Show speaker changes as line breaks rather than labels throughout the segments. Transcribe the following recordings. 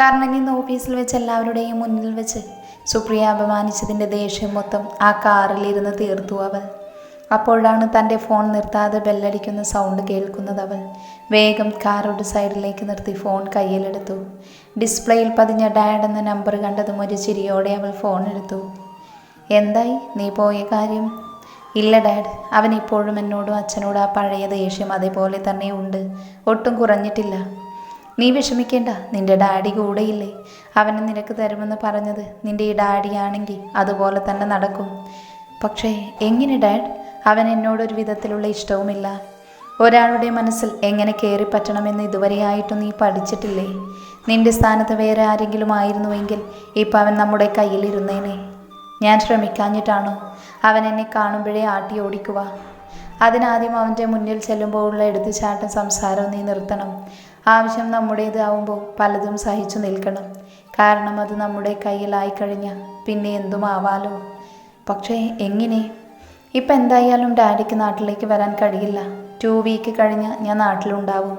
കാരണം ഇന്ന് ഓഫീസിൽ വെച്ച് എല്ലാവരുടെയും മുന്നിൽ വെച്ച് സുപ്രിയ അപമാനിച്ചതിന്റെ ദേഷ്യം മൊത്തം ആ കാറിലിരുന്ന് തീർത്തു അവൾ. അപ്പോഴാണ് തന്റെ ഫോൺ നിർത്താതെ ബെല്ലടിക്കുന്ന സൗണ്ട് കേൾക്കുന്നത് അവൾ. വേഗം കാറുടെ സൈഡിലേക്ക് നിർത്തി ഫോൺ കയ്യിലെടുത്തു. ഡിസ്പ്ലേയിൽ പതിഞ്ഞ ഡാഡ് എന്ന നമ്പർ കണ്ടതും ഒരു ചിരിയോടെ അവൾ ഫോൺ എടുത്തു. എന്തായി? നീ പോയ കാര്യം? ഇല്ല ഡാഡ് അവൻ ഇപ്പോഴും എന്നോടും അച്ഛനോടും ആ പഴയ ദേഷ്യം അതേപോലെ തന്നെ ഉണ്ട്. ഒട്ടും കുറഞ്ഞിട്ടില്ല. നീ വിഷമിക്കേണ്ട നിന്റെ ഡാഡി കൂടെയില്ലേ? അവന് നിനക്ക് തരുമെന്ന് പറഞ്ഞത് നിന്റെ ഈ ഡാഡിയാണെങ്കിൽ അതുപോലെ തന്നെ നടക്കും. പക്ഷേ എങ്ങനെ ഡാഡ്? അവൻ എന്നോടൊരു വിധത്തിലുള്ള ഇഷ്ടവുമില്ല. ഒരാളുടെ മനസ്സിൽ എങ്ങനെ കയറി പറ്റണമെന്ന് ഇതുവരെയായിട്ടും നീ പഠിച്ചിട്ടില്ലേ? നിന്റെ സ്ഥാനത്ത് വേറെ ആരെങ്കിലും ആയിരുന്നുവെങ്കിൽ ഇപ്പം അവൻ നമ്മുടെ കയ്യിലിരുന്നേനെ. ഞാൻ ശ്രമിക്കാഞ്ഞിട്ടാണോ? അവൻ എന്നെ കാണുമ്പോഴേ ആട്ടി ഓടിക്കുക അതിനാദ്യം അവന്റെ മുന്നിൽ ചെല്ലുമ്പോഴുള്ള എടുത്തുചാട്ടം സംസാരം നീ നിർത്തണം. ആവശ്യം നമ്മുടേതാവുമ്പോൾ പലതും സഹിച്ചു നിൽക്കണം. കാരണം അത് നമ്മുടെ കയ്യിലായി കഴിഞ്ഞാൽ പിന്നെ എന്തുമാവാലോ. പക്ഷേ എങ്ങനെ? ഇപ്പം എന്തായാലും ഡാഡിക്ക് നാട്ടിലേക്ക് വരാൻ കഴിയില്ല. ടു വീക്ക് കഴിഞ്ഞ് ഞാൻ നാട്ടിലുണ്ടാവും.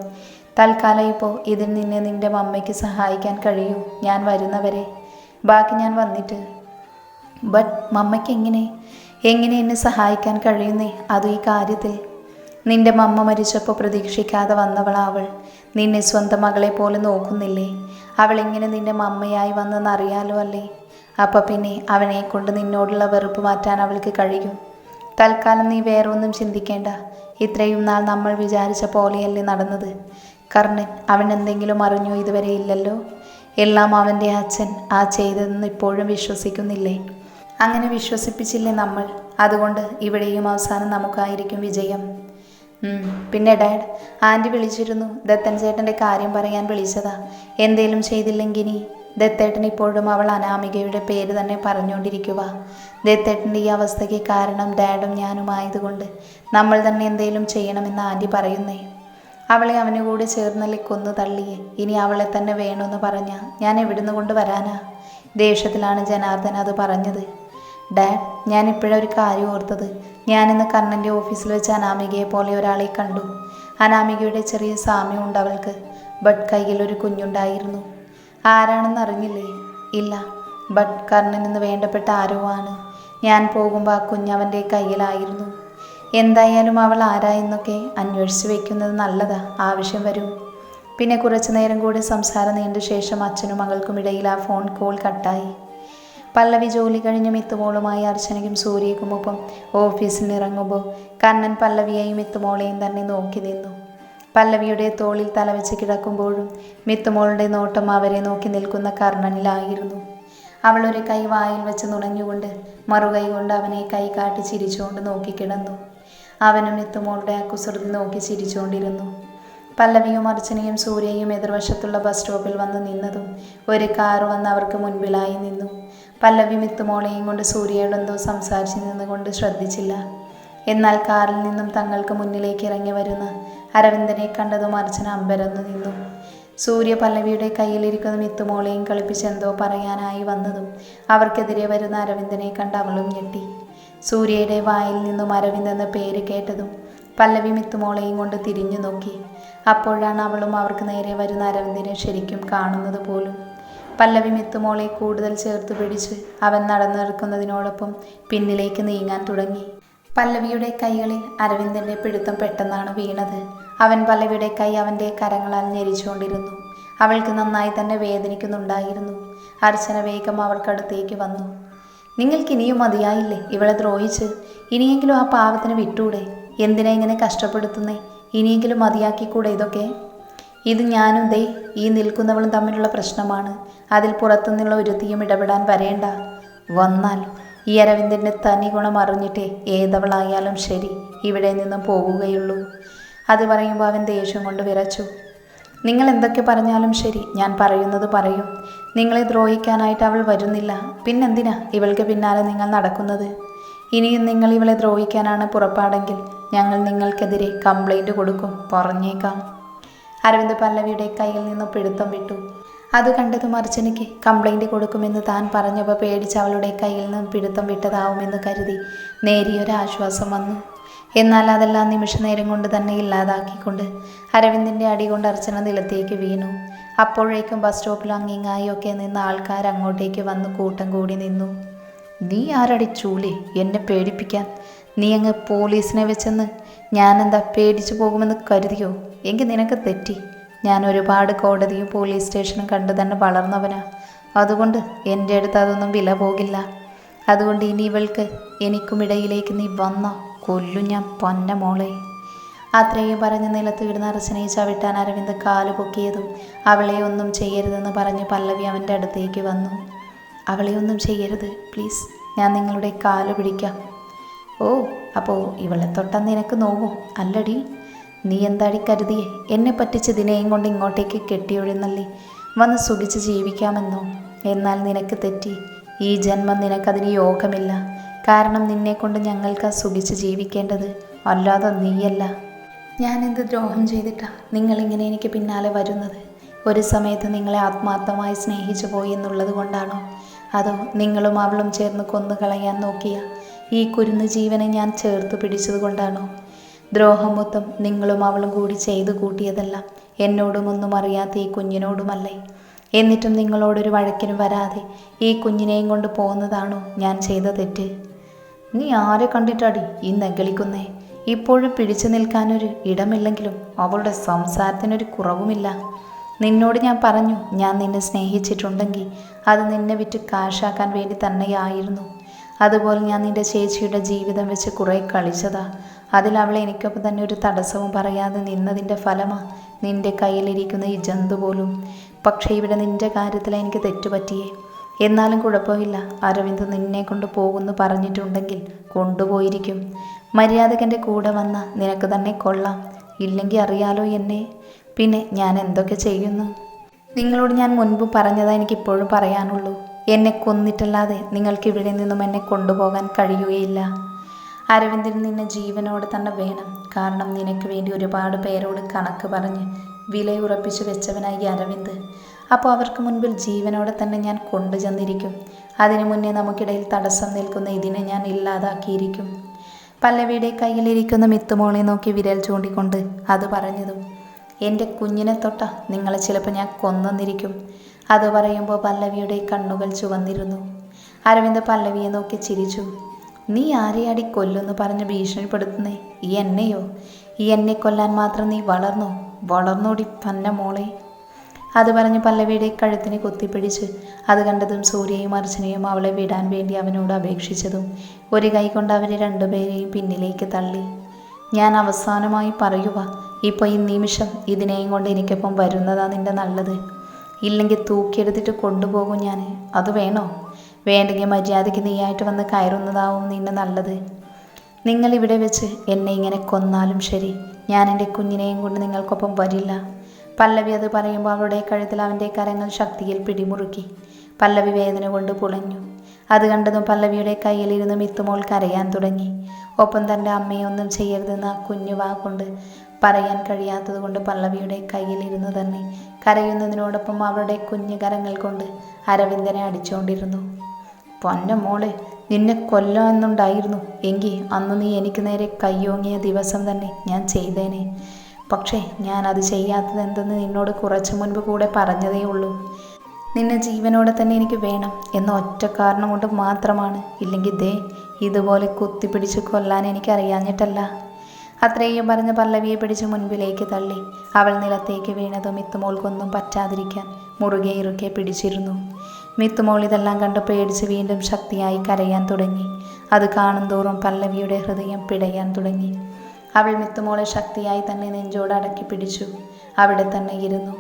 തൽക്കാലം ഇപ്പോൾ ഇതിൽ നിന്നെ നിന്റെ മമ്മയ്ക്ക് സഹായിക്കാൻ കഴിയൂ. ഞാൻ വരുന്നവരെ. ബാക്കി ഞാൻ വന്നിട്ട്. ബട്ട് മമ്മയ്ക്ക് എങ്ങനെ? എങ്ങനെ എന്നെ സഹായിക്കാൻ കഴിയുന്നേ? അതും ഈ കാര്യത്തിൽ. നിന്റെ മമ്മ മരിച്ചപ്പോൾ പ്രതീക്ഷിക്കാതെ വന്നവളാവൾ. നിന്നെ സ്വന്തം മകളെ പോലെ നോക്കുന്നില്ലേ? അവൾ എങ്ങനെ നിന്റെ മമ്മയായി വന്നെന്ന് അറിയാലോ അല്ലേ? അപ്പം പിന്നെ അവനെ കൊണ്ട് നിന്നോടുള്ള വെറുപ്പ് മാറ്റാൻ അവൾക്ക് കഴിയും. തൽക്കാലം നീ വേറെ ഒന്നും ചിന്തിക്കേണ്ട. ഇത്രയും നാൾ നമ്മൾ വിചാരിച്ച പോലെയല്ലേ നടന്നത്. കർണൻ അവൻ എന്തെങ്കിലും അറിഞ്ഞോ ഇതുവരെ ഇല്ലല്ലോ? എല്ലാം അവന്റെ അച്ഛൻ ആ ചെയ്തതെന്ന് ഇപ്പോഴും വിശ്വസിക്കുന്നില്ലേ? അങ്ങനെ വിശ്വസിപ്പിച്ചില്ലേ നമ്മൾ? അതുകൊണ്ട് ഇവിടെയും അവസാനം നമുക്കായിരിക്കും വിജയം. പിന്നെ ഡാഡ് ആന്റി വിളിച്ചിരുന്നു. ദത്തൻ ചേട്ടന്റെ കാര്യം പറയാൻ വിളിച്ചതാ. എന്തേലും ചെയ്തില്ലെങ്കിൽ ദത്തേട്ടൻ ഇപ്പോഴും അവൾ അനാമികയുടെ പേര് തന്നെ പറഞ്ഞുകൊണ്ടിരിക്കുക ദത്തേട്ടന്റെ ഈ അവസ്ഥയ്ക്ക് കാരണം ഡാഡും ഞാനും ആയതുകൊണ്ട് നമ്മൾ തന്നെ എന്തേലും ചെയ്യണമെന്ന് ആന്റി പറയുന്നേ. അവളെ അവന് കൂടി ചേർന്നല്ലേ കൊന്നു തള്ളിയേ. ഇനി അവളെ തന്നെ വേണമെന്ന് പറഞ്ഞ ഞാൻ എവിടുന്ന് കൊണ്ട് വരാനാ ദേഷ്യത്തിലാണ് ജനാർദ്ദൻ അത് പറഞ്ഞത്. ഡാഡ് ഞാൻ ഇപ്പോഴൊരു കാര്യം ഓർത്തത്. ഞാനിന്ന് കണ്ണന്റെ ഓഫീസിൽ വെച്ച് അനാമികയെ പോലെ ഒരാളെ കണ്ടു. അനാമികയുടെ ചെറിയ സാമ്യമുണ്ട് അവൾക്ക്. ബട്ട് കയ്യിൽ ഒരു കുഞ്ഞുണ്ടായിരുന്നു. ആരാണെന്ന് അറിഞ്ഞില്ലേ? ഇല്ല. ബട്ട് കർണൻ എന്ന് വേണ്ടപ്പെട്ട ആരോ ആണ്. ഞാൻ പോകുമ്പോൾ ആ കുഞ്ഞ് അവന്റെ കയ്യിലായിരുന്നു. എന്തായാലും അവൾ ആരായെന്നൊക്കെ അന്വേഷിച്ച് വെക്കുന്നത് നല്ലതാ. ആവശ്യം വരും. പിന്നെ കുറച്ചു നേരം കൂടി സംസാരം നീണ്ട ശേഷം അച്ഛനും മകൾക്കും ഇടയിൽ ആ ഫോൺ കോൾ കട്ടായി. പല്ലവി ജോലി കഴിഞ്ഞ് മിത്തുമോളുമായി അർച്ചനയ്ക്കും സൂര്യയ്ക്കുമൊപ്പം ഓഫീസിൽ ഇറങ്ങുമ്പോൾ കണ്ണൻ പല്ലവിയെയും മിത്തുമോളെയും തന്നെ നോക്കി നിന്നു. പല്ലവിയുടെ തോളിൽ തലവെച്ച് കിടക്കുമ്പോഴും മിത്തുമോളുടെ നോട്ടം അവരെ നോക്കി നിൽക്കുന്ന കർണനിലായിരുന്നു. അവൾ ഒരു കൈ വായിൽ വെച്ച് നുണഞ്ഞുകൊണ്ട് മറുകൈ കൊണ്ട് അവനെ കൈ കാട്ടി ചിരിച്ചുകൊണ്ട് നോക്കിക്കിടന്നു അവനും മിത്തുമോളുടെ ആ കുസൃതി നോക്കി ചിരിച്ചുകൊണ്ടിരുന്നു. പല്ലവിയും അർച്ചനയും സൂര്യയും എതിർവശത്തുള്ള ബസ് സ്റ്റോപ്പിൽ വന്ന് നിന്നതും ഒരു കാർ വന്ന് അവർക്ക് മുൻപിലായി നിന്നു. പല്ലവി മിത്തുമോളെയും കൊണ്ട് സൂര്യയോടെന്തോ സംസാരിച്ചു നിന്നുകൊണ്ട് ശ്രദ്ധിച്ചില്ല. എന്നാൽ കാറിൽ നിന്നും തങ്ങൾക്ക് മുന്നിലേക്ക് ഇറങ്ങി വരുന്ന അരവിന്ദനെ കണ്ടതും അർച്ചന അമ്പരന്നു നിന്നു. സൂര്യ പല്ലവിയുടെ കയ്യിലിരിക്കുന്ന മിത്തുമോളെയും കളിപ്പിച്ചെന്തോ പറയാനായി വന്നതും അവർക്കെതിരെ വരുന്ന അരവിന്ദനെ കണ്ട് അവളും ഞെട്ടി. സൂര്യയുടെ വായിൽ നിന്നും അരവിന്ദ് എന്ന പേര് കേട്ടതും പല്ലവി മിത്തുമോളെയും കൊണ്ട് തിരിഞ്ഞു നോക്കി. അപ്പോഴാണ് അവളും അവർക്ക് നേരെ വരുന്ന അരവിന്ദിനെ ശരിക്കും കാണുന്നത് പോലും. പല്ലവി മിത്തുമോളെ കൂടുതൽ ചേർത്ത് പിടിച്ച് അവൻ നടന്നു നിൽക്കുന്നതിനോടൊപ്പം പിന്നിലേക്ക് നീങ്ങാൻ തുടങ്ങി. പല്ലവിയുടെ കൈകളിൽ അരവിന്ദന്റെ പിടുത്തം പെട്ടെന്നാണ് വീണത്. അവൻ പല്ലവിയുടെ കൈ അവന്റെ കരങ്ങളാൽ ഞെരിച്ചുകൊണ്ടിരുന്നു. അവൾക്ക് നന്നായി തന്നെ വേദനിക്കുന്നുണ്ടായിരുന്നു. അർച്ചന വേഗം അവൾക്കടുത്തേക്ക് വന്നു. നിങ്ങൾക്ക് ഇനിയും മതിയായില്ലേ? ഇവളെ ദ്രോഹിച്ച്? ഇനിയെങ്കിലും ആ പാവത്തിന് വിട്ടൂടെ? എന്തിനാ ഇങ്ങനെ കഷ്ടപ്പെടുത്തുന്നേ? ഇനിയെങ്കിലും മതിയാക്കിക്കൂടെ ഇതൊക്കെ? ഇത് ഞാനും ദേ ഈ നിൽക്കുന്നവളും തമ്മിലുള്ള പ്രശ്നമാണ്. അതിൽ പുറത്തുനിന്നുള്ള ഒരുത്തിയും ഇടപെടാൻ വരേണ്ട. വന്നാൽ ഈ അരവിന്ദന്റെ തനി ഗുണം അറിഞ്ഞിട്ടേ ഏതവളായാലും ശരി ഇവിടെ നിന്നും പോകുകയുള്ളൂ അത് പറയുമ്പോൾ അവൻ ദേഷ്യം കൊണ്ട് വിറച്ചു. നിങ്ങൾ എന്തൊക്കെ പറഞ്ഞാലും ശരി ഞാൻ പറയുന്നത് പറയും. നിങ്ങളെ ദ്രോഹിക്കാനായിട്ട് അവൾ വരുന്നില്ല. പിന്നെന്തിനാ ഇവൾക്ക് പിന്നാലെ നിങ്ങൾ നടക്കുന്നത്? ഇനിയും നിങ്ങൾ ഇവളെ ദ്രോഹിക്കാനാണ് പുറപ്പാടെങ്കിൽ ഞങ്ങൾ നിങ്ങൾക്കെതിരെ കംപ്ലൈന്റ് കൊടുക്കും. പറഞ്ഞേക്കാം. അരവിന്ദ് പല്ലവിയുടെ കയ്യിൽ നിന്ന് പിടുത്തം വിട്ടു. അത് കണ്ടതും അർച്ചനയ്ക്ക് കംപ്ലൈന്റ് കൊടുക്കുമെന്ന് താൻ പറഞ്ഞപ്പോൾ പേടിച്ച് അവളുടെ കയ്യിൽ നിന്നും പിടുത്തം വിട്ടതാവുമെന്ന് കരുതി നേരിയൊരാശ്വാസം വന്നു. എന്നാൽ അതെല്ലാം നിമിഷനേരം കൊണ്ട് തന്നെ ഇല്ലാതാക്കിക്കൊണ്ട് അരവിന്ദിന്റെ അടി കൊണ്ട് അർച്ചന നിലത്തേക്ക് വീണു. അപ്പോഴേക്കും ബസ് സ്റ്റോപ്പിൽ അങ്ങിങ്ങായൊക്കെ നിന്ന് ആൾക്കാർ അങ്ങോട്ടേക്ക് വന്ന് കൂട്ടം കൂടി നിന്നു. നീ ആരടി ചൂലി എന്നെ പേടിപ്പിക്കാൻ. നീ അങ്ങ് പോലീസിനെ വെച്ചെന്ന് ഞാനെന്താ പേടിച്ചു പോകുമെന്ന് കരുതിയോ? എങ്കിൽ നിനക്ക് തെറ്റി. ഞാൻ ഒരുപാട് കോടതിയും പോലീസ് സ്റ്റേഷനും കണ്ടു തന്നെ വളർന്നവനാ. അതുകൊണ്ട് എന്റെ അടുത്ത് അതൊന്നും വില പോകില്ല. അതുകൊണ്ട് ഇനി ഇവൾക്ക് എനിക്കും ഇടയിലേക്ക് നീ വന്ന. കൊല്ലു ഞാൻ പൊന്ന മോളെ. അത്രയും പറഞ്ഞ് നിലത്ത് വീടുന്ന അർച്ചനയെ ചവിട്ടാൻ അരവിന്ദ് കാൽ പൊക്കിയതും അവളെ ഒന്നും ചെയ്യരുതെന്ന് പറഞ്ഞ് പല്ലവി അവന്റെ അടുത്തേക്ക് വന്നു. അവളെ ഒന്നും ചെയ്യരുത് പ്ലീസ്. ഞാൻ നിങ്ങളുടെ കാൽ പിടിക്കാം. ഓ അപ്പോൾ ഇവളെ തൊട്ടാൽ നിനക്ക് നോവും. അല്ലടി. നീ എന്താടി കരുതിയേ? എന്നെ പറ്റിച്ച് ദിനയും കൊണ്ട് ഇങ്ങോട്ടേക്ക് കെട്ടിയൊഴുന്നല്ലേ വന്ന് സുഖിച്ച് ജീവിക്കാമെന്നോ? എന്നാൽ നിനക്ക് തെറ്റി. ഈ ജന്മം നിനക്കതിന് യോഗമില്ല. കാരണം നിന്നെ കൊണ്ട് ഞങ്ങൾക്ക് സുഖിച്ച് ജീവിക്കേണ്ടത്. അല്ലാതെ നീയല്ല. ഞാൻ എന്ത് ദ്രോഹം ചെയ്തിട്ടാ നിങ്ങളിങ്ങനെ എനിക്ക് പിന്നാലെ വരുന്നത്? ഒരു സമയത്ത് നിങ്ങളെ ആത്മാർത്ഥമായി സ്നേഹിച്ചു പോയി എന്നുള്ളത് കൊണ്ടാണോ? അതോ നിങ്ങളും അവളും ചേർന്ന് കൊന്നു കളയാൻ നോക്കിയ ഈ കുരുന്ന് ജീവനെ ഞാൻ ചേർത്ത് പിടിച്ചത് കൊണ്ടാണോ? ദ്രോഹം മൊത്തം നിങ്ങളും അവളും കൂടി ചെയ്തു കൂട്ടിയതല്ല. എന്നോടും ഒന്നും അറിയാത്ത ഈ കുഞ്ഞിനോടുമല്ലേ? എന്നിട്ടും നിങ്ങളോടൊരു വഴക്കിനും വരാതെ ഈ കുഞ്ഞിനെയും കൊണ്ട് പോകുന്നതാണോ ഞാൻ ചെയ്ത തെറ്റ്? നീ ആരെ കണ്ടിട്ടാടി ഈ നെഗളിക്കുന്നേ? ഇപ്പോഴും പിടിച്ചു നിൽക്കാനൊരു ഇടമില്ലെങ്കിലും അവളുടെ സംസാരത്തിനൊരു കുറവുമില്ല. നിന്നോട് ഞാൻ പറഞ്ഞു ഞാൻ നിന്നെ സ്നേഹിച്ചിട്ടുണ്ടെങ്കിൽ അത് നിന്നെ വിറ്റ് കാശാക്കാൻ വേണ്ടി തന്നെയായിരുന്നു. അതുപോലെ ഞാൻ നിന്റെ ചേച്ചിയുടെ ജീവിതം വെച്ച് കുറേ കളിച്ചതാ. അതിൽ എനിക്കൊപ്പം തന്നെ ഒരു തടസ്സവും പറയാതെ നിന്നതിന്റെ ഫലമാ നിന്റെ കയ്യിലിരിക്കുന്ന ഈ ജന്തു പോലും. പക്ഷേ ഇവിടെ നിന്റെ കാര്യത്തിൽ എനിക്ക് തെറ്റുപറ്റിയേ. എന്നാലും കുഴപ്പമില്ല. അരവിന്ദ് നിന്നെ കൊണ്ട് പോകുന്നു പറഞ്ഞിട്ടുണ്ടെങ്കിൽ കൊണ്ടുപോയിരിക്കും. മര്യാദകന്റെ കൂടെ വന്ന നിനക്ക് തന്നെ കൊള്ളാം. ഇല്ലെങ്കിൽ അറിയാലോ എന്നെ. പിന്നെ ഞാൻ എന്തൊക്കെ ചെയ്യുന്നു? നിങ്ങളോട് ഞാൻ മുൻപ് പറഞ്ഞതാ എനിക്കിപ്പോഴും പറയാനുള്ളൂ. എന്നെ കൊന്നിട്ടല്ലാതെ നിങ്ങൾക്ക് ഇവിടെ നിന്നും എന്നെ കൊണ്ടുപോകാൻ കഴിയുകയില്ല. അരവിന്ദൻ നിന്നെ ജീവനോടെ തന്നെ വേണം. കാരണം നിനക്ക് വേണ്ടി ഒരുപാട് പേരോട് കണക്ക് പറഞ്ഞ് വിലയുറപ്പിച്ചു വെച്ചവനായി അരവിന്ദ്. അപ്പോൾ അവർക്ക് മുൻപിൽ ജീവനോടെ തന്നെ ഞാൻ കൊണ്ടുചെന്നിരിക്കും. അതിനു മുന്നേ നമുക്കിടയിൽ തടസ്സം നിൽക്കുന്ന ഇതിനെ ഞാൻ ഇല്ലാതാക്കിയിരിക്കും. പല്ലവിയുടെ കയ്യിലിരിക്കുന്ന മിത്തുമോളെ നോക്കി വിരൽ ചൂണ്ടിക്കൊണ്ട് അത് പറഞ്ഞതും എന്റെ കുഞ്ഞിനെ തൊട്ട നിങ്ങളെ ചിലപ്പോൾ ഞാൻ കൊന്നെന്നിരിക്കും. അത് പറയുമ്പോൾ പല്ലവിയുടെ കണ്ണുകൾ ചുവന്നിരുന്നു. അരവിന്ദ് പല്ലവിയെ നോക്കി ചിരിച്ചു. നീ ആരെയാടി കൊല്ലുന്നു പറഞ്ഞ് ഭീഷണിപ്പെടുത്തുന്നേ? ഈ എന്നെയോ? ഈ എന്നെ കൊല്ലാൻ മാത്രം നീ വളർന്നു? വളർന്നോടി പന്ന മോളെ. അത് പറഞ്ഞ് പല്ലവിയുടെ കഴുത്തിനെ കുത്തിപ്പിടിച്ച് അത് കണ്ടതും സൂര്യയും അർച്ചനയും അവളെ വിടാൻ വേണ്ടി അവനോട് അപേക്ഷിച്ചതും ഒരു കൈ കൊണ്ട് അവരെ രണ്ടുപേരെയും പിന്നിലേക്ക് തള്ളി. ഞാൻ അവസാനമായി പറയുക ഇപ്പോൾ ഈ നിമിഷം ഇതിനെയും കൊണ്ട് എനിക്കൊപ്പം വരുന്നതാ നിന്റെ നല്ലത്. ഇല്ലെങ്കിൽ തൂക്കിയെടുത്തിട്ട് കൊണ്ടുപോകും ഞാൻ. അത് വേണോ? വേണ്ടെങ്കിൽ മര്യാദയ്ക്ക് നീയായിട്ട് വന്ന് കയറുന്നതാവും നിന്നെ നല്ലത്. നിങ്ങൾ ഇവിടെ വെച്ച് എന്നെ ഇങ്ങനെ കൊന്നാലും ശരി. ഞാൻ എന്റെ കുഞ്ഞിനെയും കൊണ്ട് നിങ്ങൾക്കൊപ്പം വരില്ല. പല്ലവി അത് പറയുമ്പോൾ അവളുടെ കഴുത്തിൽ അവന്റെ കരങ്ങൾ ശക്തിയിൽ പിടിമുറുക്കി. പല്ലവി വേദന കൊണ്ട് പുളഞ്ഞു. അത് കണ്ടതും പല്ലവിയുടെ കയ്യിലിരുന്ന് മിത്തുമോൾ കരയാൻ തുടങ്ങി. ഒപ്പം തന്റെ അമ്മയെ ഒന്നും ചെയ്യരുതെന്ന് ആ കുഞ്ഞു വാ പറയാൻ കഴിയാത്തത് കൊണ്ട് പല്ലവിയുടെ കയ്യിലിരുന്ന് തന്നെ കരയുന്നതിനോടൊപ്പം അവളുടെ കുഞ്ഞു കരങ്ങൾ കൊണ്ട് അരവിന്ദനെ അടിച്ചുകൊണ്ടിരുന്നു പൊന്ന മോളെ നിന്നെ കൊല്ലാമെന്നുണ്ടായിരുന്നു എങ്കിൽ അന്ന് നീ എനിക്ക് നേരെ കയ്യോങ്ങിയ ദിവസം തന്നെ ഞാൻ ചെയ്തേനെ. പക്ഷേ ഞാൻ അത് ചെയ്യാത്തത് എന്തെന്ന് നിന്നോട് കുറച്ചു മുൻപ് കൂടെ പറഞ്ഞതേ ഉള്ളൂ. നിന്നെ ജീവനോടെ തന്നെ എനിക്ക് വേണം എന്ന ഒറ്റ കാരണം കൊണ്ട് മാത്രമാണ്. ഇല്ലെങ്കിൽ ദേ ഇതുപോലെ കുത്തിപ്പിടിച്ച് കൊല്ലാൻ എനിക്ക് അറിയാഞ്ഞിട്ടല്ല അത്രയും പറഞ്ഞ് പല്ലവിയെ പിടിച്ച് മുൻപിലേക്ക് തള്ളി. അവൾ നിലത്തേക്ക് വീണതും മിത്തുമോൾക്കൊന്നും പറ്റാതിരിക്കാൻ മുറുകെ ഇറുക്കെ പിടിച്ചിരുന്നു. മിത്തുമോൾ ഇതെല്ലാം കണ്ട് പേടിച്ച് വീണ്ടും ശക്തിയായി കരയാൻ തുടങ്ങി. അത് കാണും തോറും പല്ലവിയുടെ ഹൃദയം പിടയാൻ തുടങ്ങി. അവൾ മിത്തുമോളെ ശക്തിയായി തന്നെ നെഞ്ചോട് അടക്കി പിടിച്ചു. അവിടെ തന്നെ ഇരുന്നു.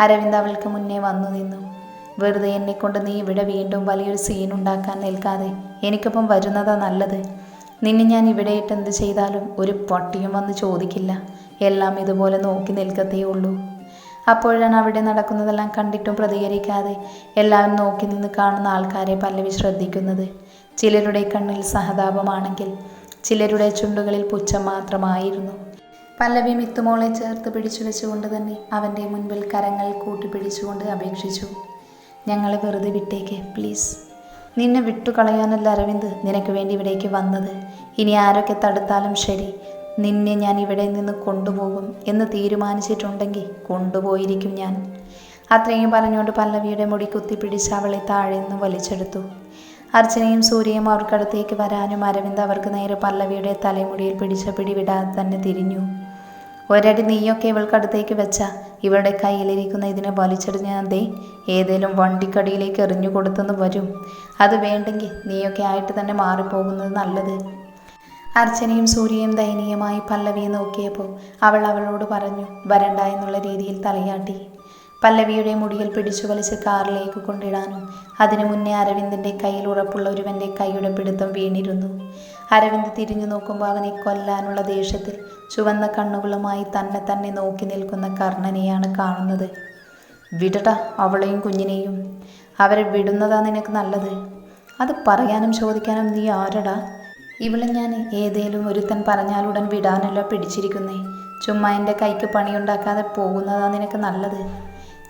അരവിന്ദ് അവൾക്ക് മുന്നേ വന്നു നിന്നു. വെറുതെ എന്നെ കൊണ്ട് നീ ഇവിടെ വീണ്ടും വലിയൊരു സീൻ ഉണ്ടാക്കാൻ നിൽക്കാതെ എനിക്കൊപ്പം വരുന്നതാ നല്ലത്. നിന്നെ ഞാൻ ഇവിടെയിട്ട് എന്ത് ചെയ്താലും ഒരു പട്ടിയും വന്ന് ചോദിക്കില്ല. എല്ലാം ഇതുപോലെ നോക്കി നിൽക്കത്തേ ഉള്ളൂ. അപ്പോഴാണ് അവിടെ നടക്കുന്നതെല്ലാം കണ്ടിട്ടും പ്രതികരിക്കാതെ എല്ലാവരും നോക്കി നിന്ന് കാണുന്ന ആൾക്കാരെ പല്ലവി ശ്രദ്ധിക്കുന്നത്. ചിലരുടെ കണ്ണിൽ സഹതാപമാണെങ്കിൽ ചിലരുടെ ചുണ്ടുകളിൽ പുച്ഛം മാത്രമായിരുന്നു. പല്ലവി മിത്തുമോളെ ചേർത്ത് പിടിച്ചു വെച്ചുകൊണ്ട് തന്നെ അവന്റെ മുൻപിൽ കരങ്ങൾ കൂട്ടിപ്പിടിച്ചുകൊണ്ട് അപേക്ഷിച്ചു. ഞങ്ങളെ വെറുതെ വിട്ടേക്ക് പ്ലീസ്. നിന്നെ വിട്ടുകളയാനല്ല അരവിന്ദ് നിനക്ക് വേണ്ടി ഇവിടേക്ക് വന്നത്. ഇനി ആരൊക്കെ തടുത്താലും ശരി നിന്നെ ഞാൻ ഇവിടെ നിന്ന് കൊണ്ടുപോകും എന്ന് തീരുമാനിച്ചിട്ടുണ്ടെങ്കിൽ കൊണ്ടുപോയിരിക്കും ഞാൻ. അത്രയും പറഞ്ഞുകൊണ്ട് പല്ലവിയുടെ മുടി കുത്തിപ്പിടിച്ച് അവളെ താഴെ നിന്ന് വലിച്ചെടുത്തു. അർച്ചനയും സൂര്യയും അവർക്കടുത്തേക്ക് വരാനും അരവിന്ദ് അവർക്ക് നേരെ പല്ലവിയുടെ തലമുടിയിൽ പിടിച്ച പിടിവിടാതെ തന്നെ തിരിഞ്ഞു. ഒരടി നീയൊക്കെ ഇവൾക്കടുത്തേക്ക് വെച്ച ഇവളുടെ കയ്യിലിരിക്കുന്ന ഇതിനെ വലിച്ചെറിഞ്ഞാൽ ദേ ഏതേലും വണ്ടിക്കടിയിലേക്ക് എറിഞ്ഞു കൊടുത്തെന്ന് വരും. അത് വേണ്ടെങ്കിൽ നീയൊക്കെ ആയിട്ട് തന്നെ മാറിപ്പോകുന്നത് നല്ലത്. അർച്ചനയും സൂര്യയും ദയനീയമായി പല്ലവിയെ നോക്കിയപ്പോൾ അവൾ അവളോട് പറഞ്ഞു വരണ്ട എന്നുള്ള രീതിയിൽ തലയാട്ടി. പല്ലവിയുടെ മുടിയിൽ പിടിച്ചു വലിച്ച് കാറിലേക്ക് കൊണ്ടിടാനും അതിനു മുന്നേ അരവിന്ദന്റെ കയ്യിൽ ഉറപ്പുള്ള ഒരുവന്റെ കൈയുടെ പിടുത്തം വീണിരുന്നു. അരവിന്ദ് തിരിഞ്ഞു നോക്കുമ്പോൾ അവനെ കൊല്ലാനുള്ള ദേഷ്യത്തിൽ ചുവന്ന കണ്ണുകളുമായി തന്നെ തന്നെ നോക്കി നിൽക്കുന്ന കർണനെയാണ് കാണുന്നത്. വിടടാ അവളെയും കുഞ്ഞിനെയും. അവരെ വിടുന്നതാ നിനക്ക് നല്ലത്. അത് പറയാനും ചോദിക്കാനും നീ ആരടാ? ഇവളെ ഞാൻ ഏതേലും ഒരുത്തൻ പറഞ്ഞാലുടൻ വിടാനല്ല പിടിച്ചിരിക്കുന്നേ. ചുമ്മാ എന്റെ കൈക്ക് പണിയുണ്ടാക്കാതെ പോകുന്നതാ നിനക്ക് നല്ലത്.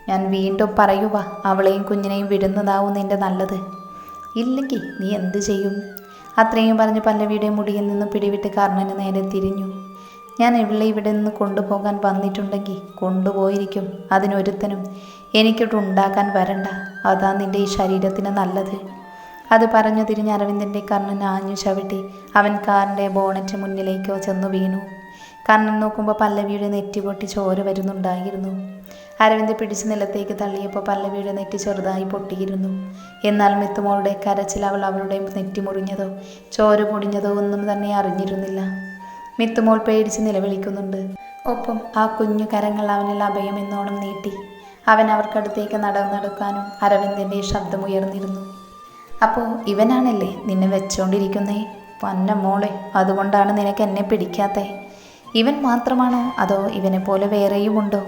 ഞാൻ വീണ്ടും പറയുക അവളെയും കുഞ്ഞിനെയും വിടുന്നതാവും നിന്റെ നല്ലത്. ഇല്ലെങ്കിൽ നീ എന്ത് ചെയ്യും? അത്രയും പറഞ്ഞ് പല്ലവിയുടെ മുടിയിൽ നിന്ന് പിടിവിട്ട് കർണന് നേരെ തിരിഞ്ഞു. ഞാൻ ഇവളെ ഇവിടെ നിന്ന് കൊണ്ടുപോകാൻ വന്നിട്ടുണ്ടെങ്കിൽ കൊണ്ടുപോയിരിക്കും. അതിനൊരുത്തനും എനിക്കിട്ടുണ്ടാക്കാൻ വരണ്ട. അതാ നിന്റെ ഈ ശരീരത്തിന് നല്ലത്. അത് പറഞ്ഞു തിരിഞ്ഞ് അരവിന്ദന്റെ കർണൻ ആഞ്ഞു ചവിട്ടി അവൻ കാറിന്റെ ബോണറ്റ് മുന്നിലേക്കോ ചെന്നു വീണു. കർണൻ നോക്കുമ്പോൾ പല്ലവിയുടെ നെറ്റി പൊട്ടി ചോര വരുന്നുണ്ടായിരുന്നു. അരവിന്ദ് പിടിച്ച് നിലത്തേക്ക് തള്ളിയപ്പോൾ പല്ലവിയുടെ നെറ്റി ചെറുതായി പൊട്ടിയിരുന്നു. എന്നാൽ മിത്തുമോളുടെ കരച്ചിൽ അവൾ അവളുടെ നെറ്റി മുറിഞ്ഞതോ ചോര പൊടിഞ്ഞതോ ഒന്നും തന്നെ അറിഞ്ഞിരുന്നില്ല. മിത്തുമോൾ പേടിച്ച് നിലവിളിക്കുന്നുണ്ട്. ഒപ്പം ആ കുഞ്ഞു കരങ്ങൾ അവനിൽ അഭയമെന്നോണം നീട്ടി. അവൻ അവർക്കടുത്തേക്ക് നടന്നെടുക്കാനും അരവിന്ദിന്റെ ശബ്ദമുയർന്നിരുന്നു അപ്പോൾ ഇവനാണല്ലേ നിന്നെ വെച്ചോണ്ടിരിക്കുന്നേ? പന്ന മോളെ അതുകൊണ്ടാണ് നിനക്ക് എന്നെ പിടിക്കാത്തേ? ഇവൻ മാത്രമാണോ അതോ ഇവനെ പോലെ വേറെയുമുണ്ടോ?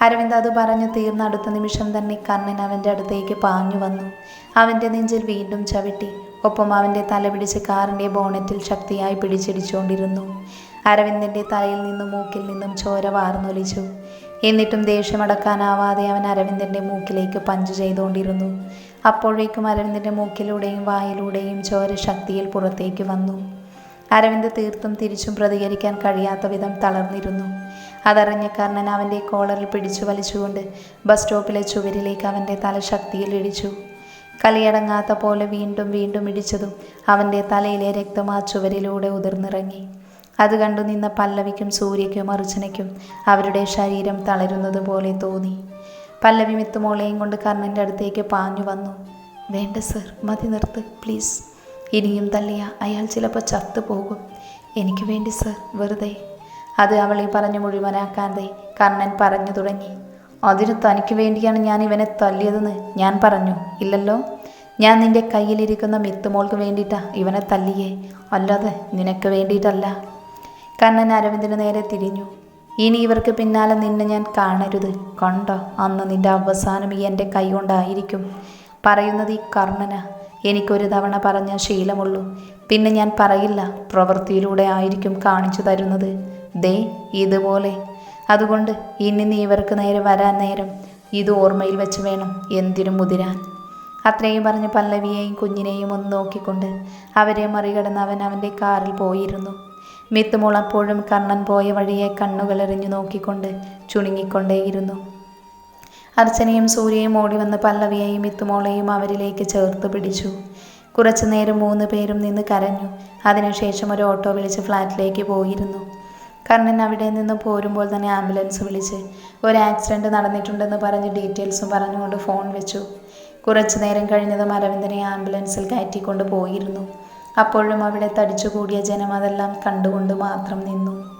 അരവിന്ദ് അത് പറഞ്ഞു തീർന്ന. അടുത്ത നിമിഷം തന്നെ കണ്ണൻ അവന്റെ അടുത്തേക്ക് പാഞ്ഞു വന്നു. അവന്റെ നെഞ്ചിൽ വീണ്ടും ചവിട്ടി. ഒപ്പം അവന്റെ തല പിടിച്ച് കാറിന്റെ ബോണറ്റിൽ ശക്തിയായി പിടിച്ചിടിച്ചുകൊണ്ടിരുന്നു. അരവിന്ദിന്റെ തലയിൽ നിന്നും മൂക്കിൽ നിന്നും ചോര വാർന്നൊലിച്ചു. എന്നിട്ടും ദേഷ്യമടക്കാനാവാതെ അവൻ അരവിന്ദന്റെ മൂക്കിലേക്ക് പഞ്ച് ചെയ്തുകൊണ്ടിരുന്നു. അപ്പോഴേക്കും അരവിന്ദന്റെ മൂക്കിലൂടെയും വായിലൂടെയും ചോര ശക്തിയിൽ പുറത്തേക്ക് വന്നു. അരവിന്ദ് തീർത്തും തിരിച്ചും പ്രതികരിക്കാൻ കഴിയാത്ത വിധം തളർന്നിരുന്നു. അതറിഞ്ഞ കർണൻ അവന്റെ കോളറിൽ പിടിച്ചു വലിച്ചുകൊണ്ട് ബസ് സ്റ്റോപ്പിലെ ചുവരിലേക്ക് അവന്റെ തല ശക്തിയിൽ ഇടിച്ചു. കളിയടങ്ങാത്ത പോലെ വീണ്ടും വീണ്ടും ഇടിച്ചതും അവന്റെ തലയിലെ രക്തം ആ ചുവരിലൂടെ ഉതിർന്നിറങ്ങി. അത് കണ്ടു നിന്ന പല്ലവിക്കും സൂര്യയ്ക്കും അർച്ചനയ്ക്കും അവരുടെ ശരീരം തളരുന്നത് പോലെ തോന്നി. പല്ലവി മിത്തുമോളെയും കൊണ്ട് കർണന്റെ അടുത്തേക്ക് പാഞ്ഞു വന്നു. വേണ്ട സർ മതി നിർത്ത് പ്ലീസ്. ഇനിയും തള്ളിയ അയാൾ ചിലപ്പോൾ ചത്തു പോകും എനിക്ക് വേണ്ടി സർ വെറുതെ. അത് അവളെ പറഞ്ഞു മുഴുവനാക്കാതെ കർണൻ പറഞ്ഞു തുടങ്ങി. അതിന് തനിക്ക് വേണ്ടിയാണ് ഞാൻ ഇവനെ തല്ലിയതെന്ന് ഞാൻ പറഞ്ഞു. ഇല്ലല്ലോ. ഞാൻ നിന്റെ കയ്യിലിരിക്കുന്ന മിത്തുമോൾക്ക് വേണ്ടിയിട്ടാ ഇവനെ തല്ലിയേ. അല്ലാതെ നിനക്ക് വേണ്ടിയിട്ടല്ല. കണ്ണൻ അരവിന്ദിന് നേരെ തിരിഞ്ഞു. ഇനി ഇവർക്ക് പിന്നാലെ നിന്നെ ഞാൻ കാണരുത്. കണ്ടോ അന്ന് നിന്റെ അവസാനം ഈ എന്റെ കൈ കൊണ്ടായിരിക്കും പറയുന്നത് ഈ കർണന. എനിക്കൊരു തവണ പറഞ്ഞ ശീലമുള്ളൂ. പിന്നെ ഞാൻ പറയില്ല. പ്രവൃത്തിയിലൂടെ ആയിരിക്കും കാണിച്ചു തരുന്നത്. ദേ ഇതുപോലെ. അതുകൊണ്ട് ഇനി നീ ഇവർക്ക് നേരെ വരാൻ നേരം ഇത് ഓർമ്മയിൽ വെച്ച് വേണം എന്തിനും മുതിരാൻ. അത്രയും പറഞ്ഞ് പല്ലവിയെയും കുഞ്ഞിനെയും ഒന്ന് നോക്കിക്കൊണ്ട് അവരെ മറികടന്ന് അവൻ അവന്റെ കാറിൽ പോയിരുന്നു. മിത്തുമോൾ അപ്പോഴും കണ്ണൻ പോയ വഴിയെ കണ്ണുകളെറിഞ്ഞു നോക്കിക്കൊണ്ട് ചുണുങ്ങിക്കൊണ്ടേയിരുന്നു. അർച്ചനയും സൂര്യയും ഓടി വന്ന് പല്ലവിയെയും മിത്തുമോളെയും അവരിലേക്ക് ചേർത്ത് പിടിച്ചു. കുറച്ചു നേരം മൂന്ന് പേരും നിന്ന് കരഞ്ഞു. അതിനുശേഷം ഒരു ഓട്ടോ വിളിച്ച് ഫ്ലാറ്റിലേക്ക് പോയിരുന്നു. കർണൻ അവിടെ നിന്ന് പോരുമ്പോൾ തന്നെ ആംബുലൻസ് വിളിച്ച് ഒരു ആക്സിഡന്റ് നടന്നിട്ടുണ്ടെന്ന് പറഞ്ഞ് ഡീറ്റെയിൽസും പറഞ്ഞുകൊണ്ട് ഫോൺ വെച്ചു. കുറച്ചു നേരം കഴിഞ്ഞതും അരവിന്ദനെ ആംബുലൻസിൽ കയറ്റിക്കൊണ്ട് പോയിരുന്നു. അപ്പോഴും അവിടെ തടിച്ചുകൂടിയ ജനം അതെല്ലാം കണ്ടുകൊണ്ട് മാത്രം നിന്നു.